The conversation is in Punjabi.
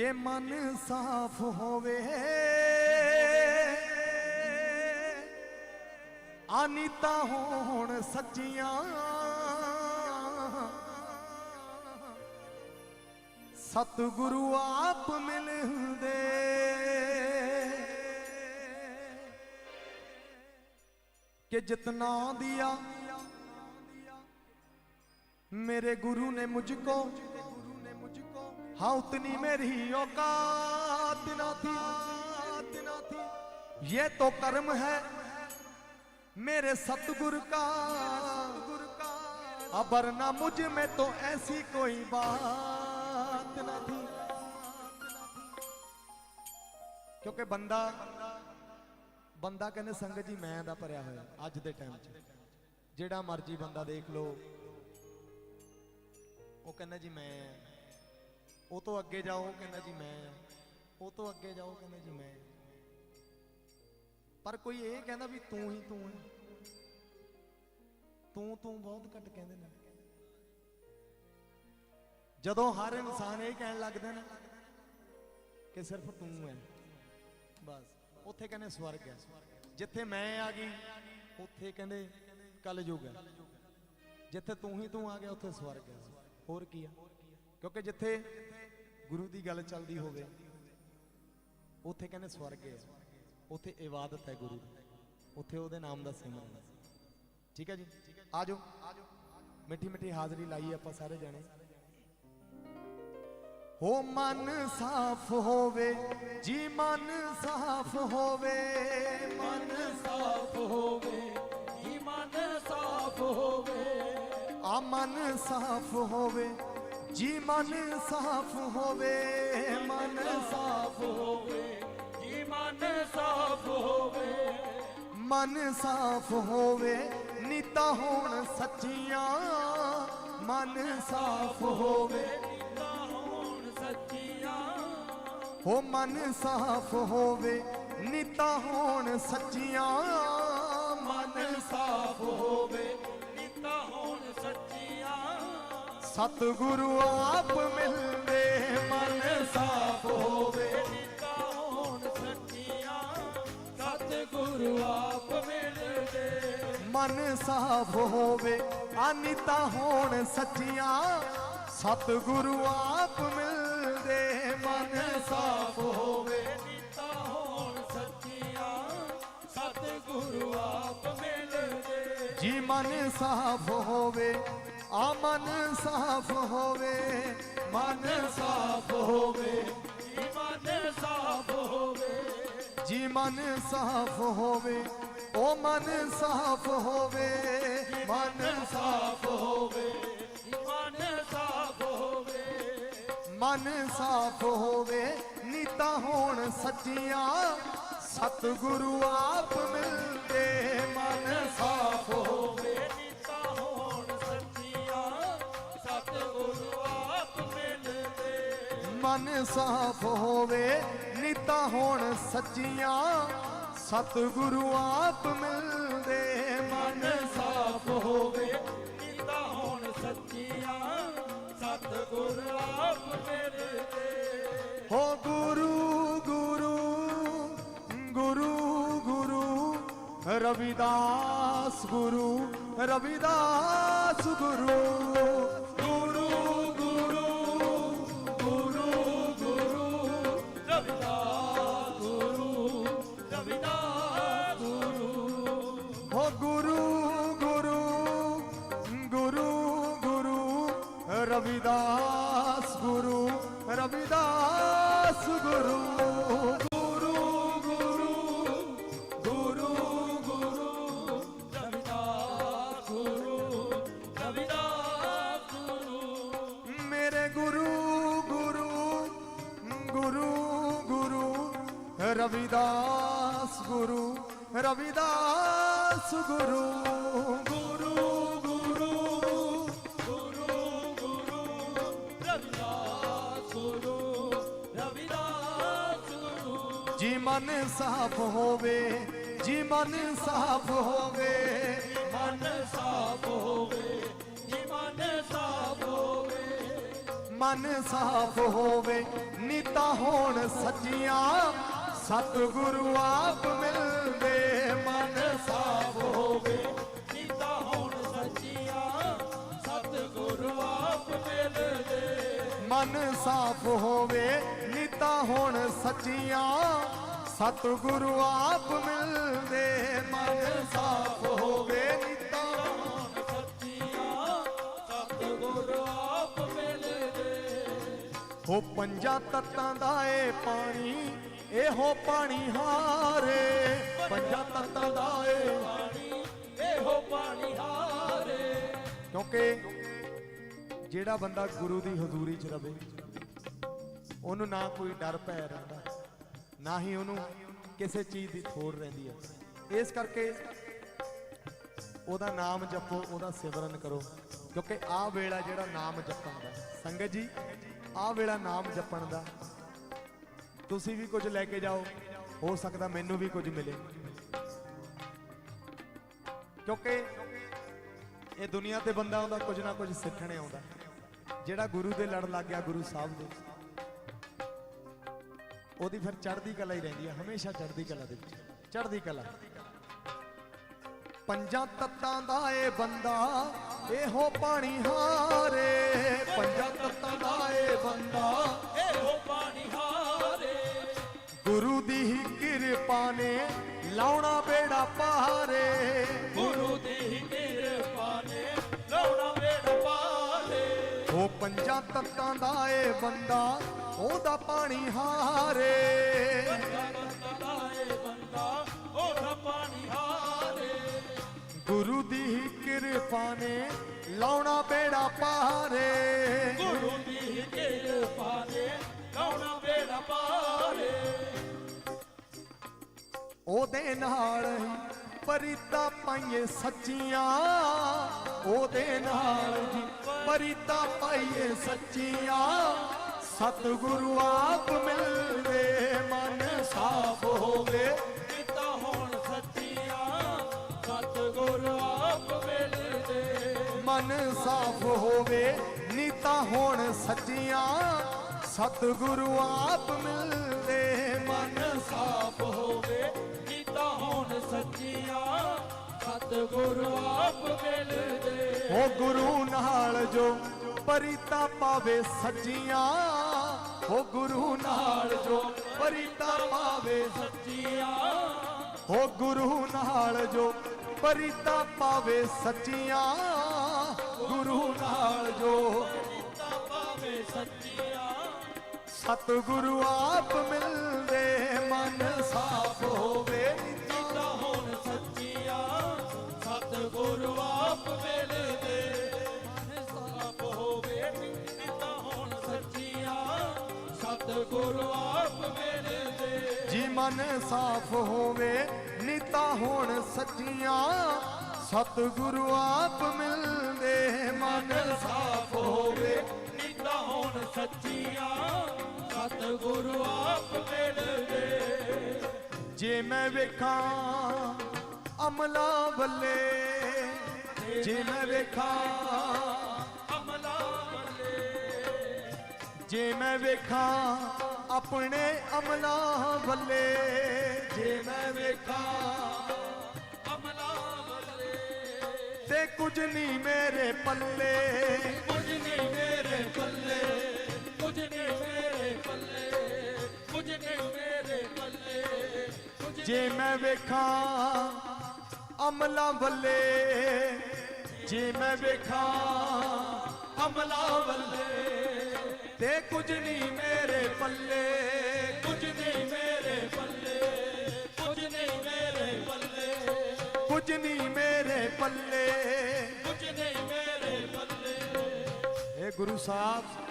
ਕਿ ਮਨ ਸਾਫ਼ ਹੋਵੇ। ਅਨਿਤਾ ਹੋਣ ਸੱਚੀਆਂ। ਸਤਿਗੁਰੂ ਆਪ ਮਿਲਦੇ। ਕਿ ਜਿਤਨਾ ਦੀਆ ਮੇਰੇ ਗੁਰੂ ਨੇ ਮੁਝ ਕੋ हाँ उतनी मेरी औकात ना थी ना थी ये तो कर्म है मेरे सतगुर का अब वरना मुझ में तो ऐसी कोई बात ना थी ਕਿਉਂਕਿ ਬੰਦਾ ਬੰਦਾ ਕਹਿੰਦੇ ਸੰਗਤ ਜੀ ਮੈਂ ਦਾ ਭਰਿਆ ਹੋਇਆ ਅੱਜ ਦੇ ਟਾਈਮ 'ਚ ਜਿਹੜਾ ਮਰਜੀ ਬੰਦਾ ਦੇਖ ਲਓ ਉਹ ਕਹਿੰਦਾ ਜੀ ਮੈਂ ਉਹ ਤੋਂ ਅੱਗੇ ਜਾਓ ਕਹਿੰਦਾ ਜੀ ਮੈਂ ਆ। ਉਹ ਤੋਂ ਅੱਗੇ ਜਾਓ ਕਹਿੰਦਾ ਜੀ ਮੈਂ ਪਰ ਕੋਈ ਇਹ ਕਹਿੰਦਾ ਵੀ ਤੂੰ ਹੀ ਤੂੰ ਹੈ ਤੂੰ ਤੂੰ ਬਹੁਤ ਘੱਟ ਕਹਿੰਦੇ ਨੇ। ਜਦੋਂ ਹਰ ਇਨਸਾਨ ਇਹ ਕਹਿਣ ਲੱਗਦਾ ਨਾ ਕਿ ਸਿਰਫ ਤੂੰ ਹੈ ਬਸ, ਉੱਥੇ ਕਹਿੰਦੇ ਸਵਰਗ ਹੈ ਜਿੱਥੇ ਮੈਂ ਆ ਗਈ, ਉੱਥੇ ਕਹਿੰਦੇ ਕਲਯੁਗ ਹੈ ਜਿੱਥੇ ਤੂੰ ਹੀ ਤੂੰ ਆ ਗਿਆ, ਉੱਥੇ ਸਵਰਗ ਹੈ ਹੋਰ ਕੀ ਆ? ਕਿਉਂਕਿ ਜਿੱਥੇ ਗੁਰੂ ਦੀ ਗੱਲ ਚੱਲਦੀ ਹੋਵੇ ਉੱਥੇ ਕਹਿੰਦੇ ਸਵਰਗ ਹੈ ਉੱਥੇ ਇਬਾਦਤ ਹੈ ਗੁਰੂ ਦੀ ਉੱਥੇ ਉਹਦੇ ਨਾਮ ਦਾ ਸਿਮਰਨ ਹੈ। ਠੀਕ ਹੈ ਜੀ? ਆਜੋ। ਮਿੱਠੀ ਮਿੱਠੀ ਹਾਜ਼ਰੀ ਲਾਈ ਆਪਾਂ ਸਾਰੇ ਜਾਣੇ। ਹੋ ਮਨ ਸਾਫ਼ ਹੋਵੇ ਜੀ ਮਨ ਸਾਫ਼ ਹੋਵੇ। ਮਨ ਸਾਫ਼ ਹੋਵੇ ਜੀ ਮਨ ਸਾਫ਼ ਹੋਵੇ। ਆ ਮਨ ਸਾਫ਼ ਹੋਵੇ। ਜੀ ਮਨ ਸਾਫ਼ ਹੋਵੇ ਮਨ ਸਾਫ਼ ਹੋਵੇ। ਜੀ ਮਨ ਸਾਫ਼ ਹੋਵੇ। ਮਨ ਸਾਫ਼ ਹੋਵੇ ਨੀਤਾ ਹੋਣ ਸੱਚੀਆਂ ਮਨ ਸਾਫ਼ ਹੋਵੇ। ਨੀਤਾ ਹੋਣ ਸੱਚੀਆਂ ਹੋ ਮਨ ਸਾਫ਼ ਹੋਵੇ ਨੀਤਾ ਹੋਣ ਸੱਚੀਆਂ ਸਤਿਗੁਰੂ ਆਪ ਮਿਲਦੇ ਮਨ ਸਾਫ਼ ਹੋਵੇ। ਨੀਤਾ ਹੋਣ ਸੱਚੀਆਂ ਸਤਿਗੁਰੂ ਆਪ ਮਿਲਦੇ। ਮਨ ਸਾਫ਼ ਹੋਵੇ ਅਨਿਤਾ ਹੋਣ ਸੱਚੀਆਂ। ਸਤਿਗੁਰੂ ਆਪ ਮਿਲਦੇ ਮਨ ਸਾਫ਼ ਹੋਵੇ। ਨੀਤਾ ਹੋਣ ਸੱਚੀਆਂ। ਸਤਿਗੁਰੂ ਆਪ ਮਿਲਦੇ। ਜੀ ਮਨ ਸਾਫ਼ ਹੋਵੇ ਆ ਮਨ ਸਾਫ਼ ਹੋਵੇ ਮਨ ਸਾਫ਼ ਹੋਵੇ। ਜੀ ਮਨ ਸਾਫ਼ ਹੋਵੇ। ਜੀ ਮਨ ਸਾਫ਼ ਹੋਵੇ ਓ ਮਨ ਸਾਫ਼ ਹੋਵੇ ਮਨ ਸਾਫ਼ ਹੋਵੇ। ਮਨ ਸਾਫ਼ ਹੋਵੇ। ਮਨ ਸਾਫ਼ ਹੋਵੇ ਨੀਤਾ ਹੋਣ ਸੱਚੀਆਂ ਸਤਿਗੁਰੂ ਆਪ ਮਿਲਦੇ। ਮਨ ਸਾਫ਼ ਹੋਵੇ ਮਨ ਸਾਫ਼ ਹੋਵੇ ਨੀਤਾ ਹੋਣ ਸੱਚੀਆਂ ਸਤਿਗੁਰੂ ਆਪ ਮਿਲਦੇ। ਮਨ ਸਾਫ਼ ਹੋਵੇ ਨੀਤਾ ਹੋਣ ਸੱਚੀਆਂ ਸਤਿਗੁਰੂ ਆਪ ਮਿਲਦੇ। ਹੋ ਗੁਰੂ ਗੁਰੂ ਗੁਰੂ ਗੁਰੂ, ਰਵਿਦਾਸ ਗੁਰੂ ਰਵਿਦਾਸ ਗੁਰੂ ਗੁਰੂ। ਰਵਿਦਾਸ ਗੁਰੂ ਰਵਿਦਾਸ ਗੁਰੂ ਗੁਰੂ ਗੁਰੂ ਗੁਰੂ ਗੁਰੂ ਰਵਿਦਾਸ ਗੁਰੂ ਰਵਿਦਾਸ ਗੁਰੂ ਜੀ ਮਨ ਸਾਫ਼ ਹੋਵੇ ਜੀ ਮਨ ਸਾਫ਼ ਹੋਵੇ। ਮਨ ਸਾਫ਼ ਹੋਵੇ ਜੀ ਮਨ ਸਾਫ਼ ਹੋਵੇ। ਮਨ ਸਾਫ਼ ਹੋਵੇ ਨੀਤਾ ਹੋਣ ਸੱਚੀਆਂ ਸਤਿਗੁਰੂ ਆਪ ਮਿਲਦੇ। ਮਨ ਸਾਫ਼ ਹੋਵੇ ਨੀਤਾ ਹੋਣ ਸੱਚੀਆਂ ਸਤਿਗੁਰੂ ਆਪ ਮਿਲਦੇ। ਮਨ ਸਾਫ਼ ਹੋਵੇ ਨੀਤਾ ਹੋਣ ਸੱਚੀਆਂ ਸਤਿਗੁਰੂ ਆਪ ਮਿਲਦੇ ਮਨ ਸਾਫ਼ ਹੋਵੇ ਨੀਤਾ। ਹੋਣ ਸੱਚੀਆਂ ਸਤਿਗੁਰੂ ਆਪ ਮਿਲਦੇ ਹੋ ਪੰਜਾਂ ਤੱਤਾਂ ਦਾ ਏ ਪਾਣੀ, ਇਹੋ ਪਾਣੀ ਹਾਰੇ। ਪੰਜਾਂ ਤੱਤਾਂ ਦਾ ਏ ਪਾਣੀ, ਇਹੋ ਪਾਣੀ ਹਾਰੇ। ਕਿਉਂਕਿ ਜਿਹੜਾ ਬੰਦਾ ਗੁਰੂ ਦੀ ਹਜ਼ੂਰੀ 'ਚ ਰਵੇ ਉਹਨੂੰ ਨਾ ਕੋਈ ਡਰ ਪੈ ਰਹਿੰਦਾ, ਨਾ ਹੀ ਉਹਨੂੰ ਕਿਸੇ ਚੀਜ਼ ਦੀ ਥੋੜ ਰਹਿੰਦੀ ਹੈ ਇਸ ਕਰਕੇ ਉਹਦਾ ਨਾਮ ਜਪੋ, ਉਹਦਾ ਸਿਮਰਨ ਕਰੋ, ਕਿਉਂਕਿ ਆਹ ਵੇਲਾ ਜਿਹੜਾ ਨਾਮ ਜਪਣ ਦਾ। ਸੰਗਤ ਜੀ ਆਹ ਵੇਲਾ ਨਾਮ ਜਪਣ ਦਾ। ਤੁਸੀਂ ਵੀ ਕੁਝ ਲੈ ਕੇ ਜਾਓ, ਹੋ ਸਕਦਾ ਮੈਨੂੰ ਵੀ ਕੁਝ ਮਿਲੇ। ਕਿਉਂਕਿ ਇਹ ਦੁਨੀਆ ਤੇ ਬੰਦਾ ਆਉਂਦਾ, ਕੁਝ ਨਾ ਕੁਝ ਸਿੱਖਣੇ ਆਉਂਦਾ। ਜਿਹੜਾ ਗੁਰੂ ਦੇ ਲੜ ਲੱਗ ਗਿਆ, ਗੁਰੂ ਸਾਹਿਬ ਦੇ। ਉਹਦੀ ਫਿਰ ਚੜ੍ਹਦੀ ਕਲਾ ਹੀ ਰਹਿੰਦੀ ਹੈ ਹਮੇਸ਼ਾ ਚੜ੍ਹਦੀ ਕਲਾ ਦੇ ਵਿੱਚ ਚੜ੍ਹਦੀ ਕਲਾ। ਪੰਜਾਂ ਤੱਤਾਂ ਦਾ ਏ ਬੰਦਾ ਇਹੋ ਪਾਣੀ ਹਾਰੇ ਪੰਜਾਂ ਤੱਤਾਂ ਦਾ ਏ ਬੰਦਾ ਇਹੋ ਪਾਣੀ ਹਾਰੇ। ਗੁਰੂ ਦੀ ਹੀ ਕਿਰਪਾ ਨੇ ਲਾਉਣਾ ਬੇੜਾ ਪਾਰੇ ਗੁਰੂ ਦੀ ਕਿਰਪਾ ਨੇ ਲਾਉਣਾ ਵੇੜ ਪਾਲੇ ਉਹ ਪੰਜਾਂ ਤੱਤਾਂ ਦਾ ਏ ਬੰਦਾ ਉਹਦਾ ਪਾਣੀ ਹਾਰੇ। ਬੰਦਾ ਉਹਦਾ ਪਾਣੀ ਹਾਰੇ ਗੁਰੂ ਦੀ ਹੀ ਕਿਰਪਾ ਨੇ ਲਾਉਣਾ ਬੇੜਾ ਪਾਰੇ ਗੁਰੂ ਦੀ ਕਿਰਪਾ ਨੇ ਲਾਉਣਾ ਵੇੜ ਪਾਲੇ ਉਹਦੇ ਨਾਲ ਹੀ ਪਰਿਤਾ ਪਾਈਏ ਸੱਚੀਆਂ। ਉਹਦੇ ਨਾਲ ਜੀ ਪਰਿਤਾ ਪਾਈਏ ਸੱਚੀਆਂ। ਸਤਿਗੁਰੂ ਆਪ ਮਿਲਦੇ, ਮਨ ਸਾਫ਼ ਹੋਵੇ। ਕੀਤਾ ਹੋਣ ਸੱਚੀਆਂ, ਸਤਿਗੁਰੂ ਆਪ ਮਿਲਦੇ। ਮਨ ਸਾਫ਼ ਹੋਵੇ, ਨੀਤਾ ਹੋਣ ਸੱਚੀਆਂ, ਸਤਿਗੁਰੂ ਆਪ ਮਿਲਦੇ। ਮਨ ਸਾਫ਼ ਹੋਵੇ, ਨੀਤਾ ਹੋਣ ਸੱਚੀਆਂ, ਸਤਿਗੁਰੂ ਆਪ ਮਿਲਦੇ। ਉਹ ਗੁਰੂ ਨਾਲ ਜੋ ਪਰਿਤਾ ਪਾਵੇ ਸੱਚੀਆਂ ਹੋ ਗੁਰੂ ਨਾਲ ਜੋ ਪਰਿਤਾ ਪਾਵੇ ਸੱਚੀਆਂ। ਹੋ ਗੁਰੂ ਨਾਲ ਜੋ ਪਰਿਤਾ ਪਾਵੇ ਸੱਚੀਆਂ। ਗੁਰੂ ਨਾਲ ਜੋ ਕੀਤਾ ਪਾਵੇ ਸੱਚੀਆਂ। ਸਤਿਗੁਰੂ ਆਪ ਮਿਲਦੇ ਮਨ ਸਾਫ਼ ਹੋਵੇ। ਮਨ ਸਾਫ਼ ਹੋਵੇ ਨੀਤਾ ਹੋਣ ਸੱਚੀਆਂ ਸਤਿਗੁਰੂ ਆਪ ਮਿਲਦੇ। ਮਨ ਸਾਫ਼ ਹੋਵੇ ਨੀਤਾ ਹੋਣ ਸੱਚੀਆਂ ਸਤਿਗੁਰੂ ਆਪ ਮਿਲਦੇ। ਜੇ ਮੈਂ ਵੇਖਾਂ ਅਮਲਾ ਵੱਲੇ, ਜੇ ਮੈਂ ਵੇਖਾਂ ਜੇ ਮੈਂ ਵੇਖਾਂ ਆਪਣੇ ਅਮਲਾ ਵੱਲੇ ਜੇ ਮੈਂ ਵੇਖਾਂ ਅਮਲਾ ਵੱਲੇ ਤੇ ਕੁਝ ਨਹੀਂ ਮੇਰੇ ਪੱਲੇ। ਕੁਝ ਨਹੀਂ ਮੇਰੇ ਪੱਲੇ ਕੁਝ ਨਹੀਂ ਮੇਰੇ ਪੱਲੇ ਕੁਝ ਨਹੀਂ ਮੇਰੇ ਪੱਲੇ ਜੇ ਮੈਂ ਵੇਖਾਂ ਅਮਲਾ ਵੱਲੇ ਜੇ ਮੈਂ ਵੇਖਾਂ ਅਮਲਾ ਵੱਲੇ ਤੇ ਕੁਝ ਨਹੀਂ ਮੇਰੇ ਪੱਲੇ ਕੁਝ ਨਹੀਂ ਮੇਰੇ ਪੱਲੇ ਕੁਝ ਨਹੀਂ ਮੇਰੇ ਪੱਲੇ ਕੁਝ ਨਹੀਂ ਮੇਰੇ ਪੱਲੇ ਕੁਝ ਨਹੀਂ ਮੇਰੇ ਪੱਲੇ ਇਹ ਗੁਰੂ ਸਾਹਿਬ